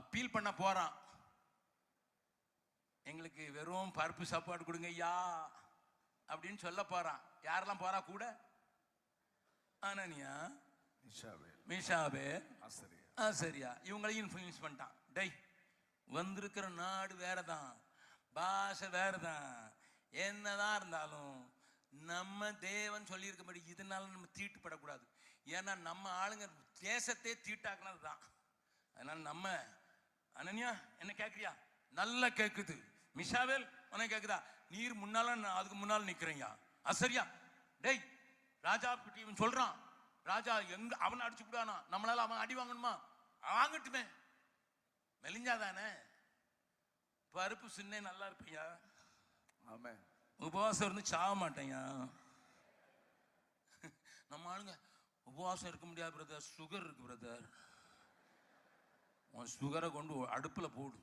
Appeal பண்ண போறான். எங்களுக்கு வெறும் பருப்பு சாப்பாடு கொடுங்க ஐயா அப்படின்னு சொல்ல போறான். யாரெல்லாம் போறா கூட? மிஷாவேல் மீஷாபே ஆ சரியா இவங்களையும் இன்ஃப்ளூயன்ஸ் பண்ணிட்டான். டேய் வந்திருக்கிற நாடு வேற தான் பாஷை வேற தான் என்னதான் இருந்தாலும் நம்ம தேவன் சொல்லியிருக்கபடி இதனால நம்ம தீட்டுப்படக்கூடாது. ஏன்னா நம்ம ஆளுங்க தேசத்தை தீட்டாக்குனது தான் அதனால நம்ம அனன்யா என்ன கேட்குறியா நல்லா கேட்குது மிஷாவேல் உனக்கு கேட்குதா நீர் முன்னால நான் அதுக்கு முன்னால் நிற்கிறீங்க அசரியா. டேய் ராஜா கிட்ட இவன் சொல்றான். ராஜா எங்க அவனை அடிச்சு விடானா நம்மளால அவன் அடி வாங்கணுமா? வாங்கட்டுமே. மெலிஞ்சாதானே? பருப்பு சின்ன நல்லா இருப்பையா ஆமென். உபவாசம் இருந்து சாக மாட்டேங்க நம்ம ஆளுங்க உபவாசம் இருக்க முடியாது பிரதர் சுகர் இருக்கு பிரதர் உன் சுகரை கொண்டு அடுப்பில் போடு.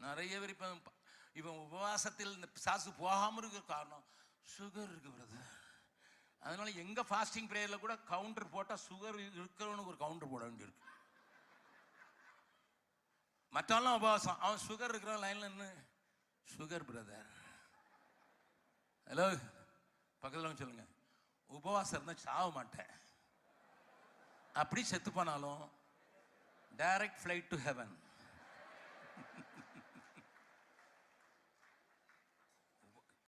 நிறைய பேர் இப்போ இவன் உபவாசத்தில் இந்த சாசு போகாமல் இருக்கிற காரணம் சுகர் இருக்கு பிரதர் அதனால எங்கள் ஃபாஸ்டிங் ப்ரேயரில் கூட கவுண்டர் போட்டால் சுகர் இருக்கிறவனுக்கு ஒரு கவுண்டர் போட வேண்டியிருக்கு. மற்றவெல்லாம் உபவாசம் அவன் சுகர் இருக்கிற லைனில் நின்று சுகர் பிரதர் ஹலோ பக்கத்தில் சொல்லுங்கள் சொல்லுங்க. உபவாசம் இருந்தால் சாக மாட்டேன். அப்படி செத்து போனாலும் direct flight to heaven.